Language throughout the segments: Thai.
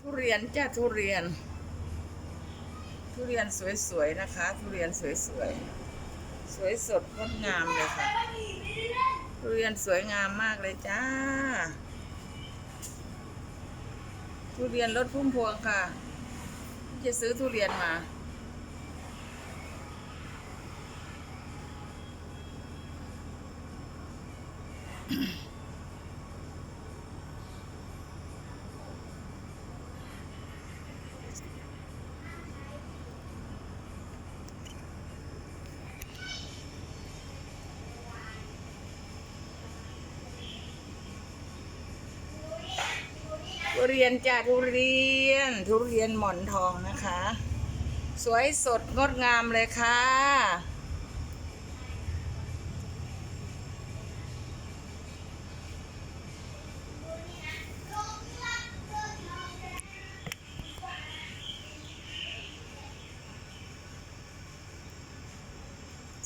ทุเรียนจ้าทุเรียน ทุเรียนสวยๆนะคะ ทุเรียนสวยๆสวยสดงดงามเลยค่ะ ทุเรียนสวยงามมากเลยจ้า ทุเรียนรถพุ่มพวงค่ะ จะซื้อทุเรียนมาทุ เรียนจ้าทุเรียน ทุเรียนหมอนทองนะคะ สวยสดงดงามเลยค่ะ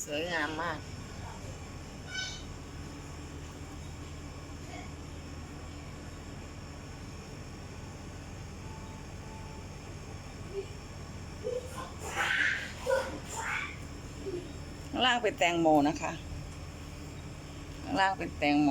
สวยงามมากางล่างเป็นแตงโมนะคะ ข้างล่างเป็นแตงโม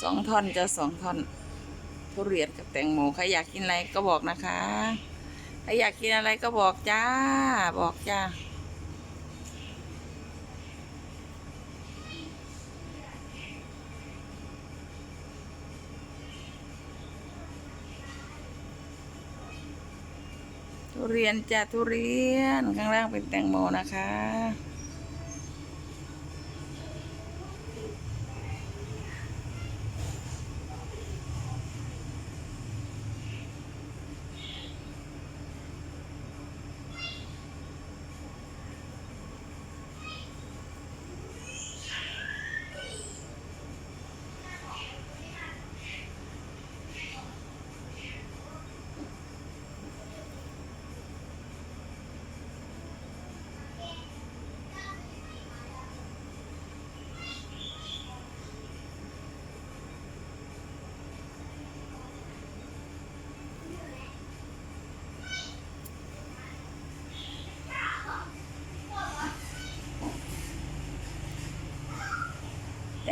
สองท่อนจะสองท่อนทุเรียนกับแตงโมใครอยากกินอะไรก็บอกนะคะใครอยากกินอะไรก็บอกจ้า บอกจ้าทุเรียนจ้าทุเรียนข้างล่างเป็นแตงโมนะคะ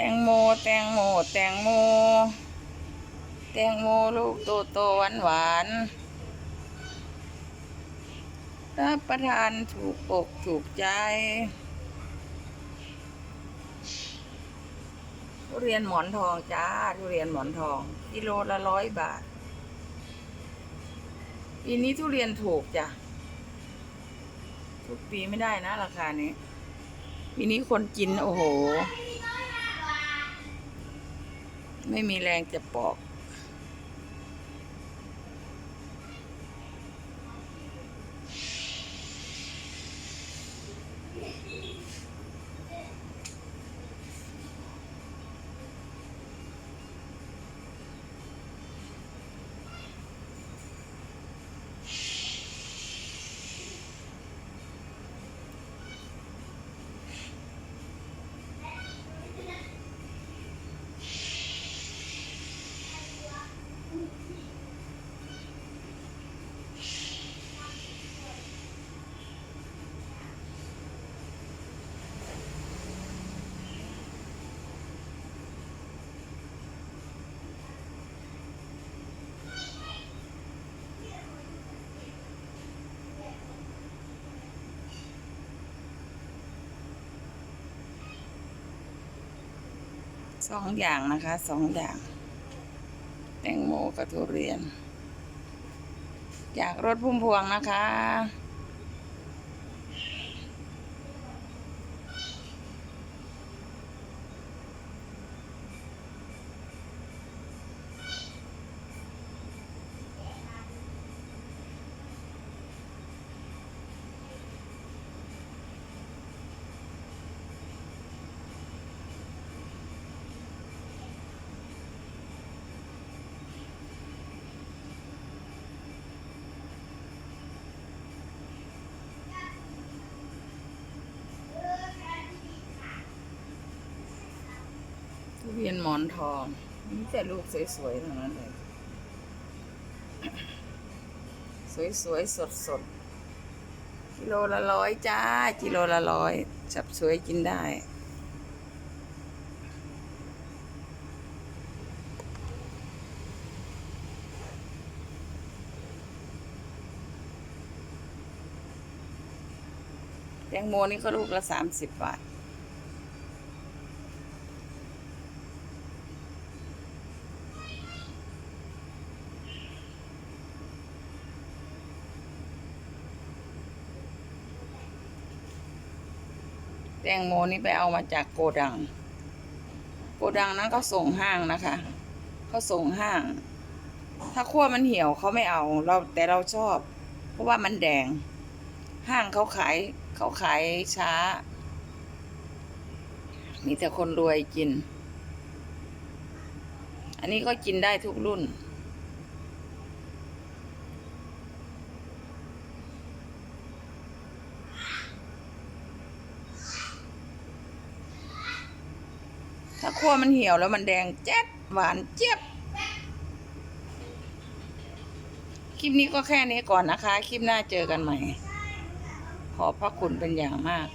ตงโม แตงโม แตงโม แตงโมลูกโตโตหวานหวานรับประทานถูกอกถูกใจทุเรียนหมอนทองจ้าทุเรียนหมอนทองกิโลละร้อยบาทปีนี้ทุเรียนถูกจ้ะทุกปีไม่ได้นะ ราคานี้ปีนี้คนกินโอ้โห ไม่มีแรงจะปอก สองอย่างนะคะสองอย่าง แตงโมกับทุเรียน จากรถพุ่มพวงนะคะ เรียนหมอนทองมีแต่ลูกสวยๆทั้งนั้นเลย สวยๆ สดๆ กิโลละร้อยจ้า กิโลละร้อยจับสวยกินได้แตงโมนี่ก็ลูกละสามสิบบาท ตงโมนี่ไปเอามาจากโกดัง โกดังนั้นก็ส่งห้างนะคะเขาส่งห้าง ถ้าขั้วมันเหี่ยวเขาไม่เอาเราแต่เราชอบ เพราะว่ามันแดง ห้างเขาขายเขาขายช้า มีแต่คนรวยกิน อันนี้ก็กินได้ทุกรุ่น ถ้าขั้วมันเหี่ยวแล้วมันแดงแจ๊ดหวานเจี๊ยบ คลิปนี้ก็แค่นี้ก่อนนะคะ คลิปหน้าเจอกันใหม่ ขอบพระคุณเป็นอย่างมาก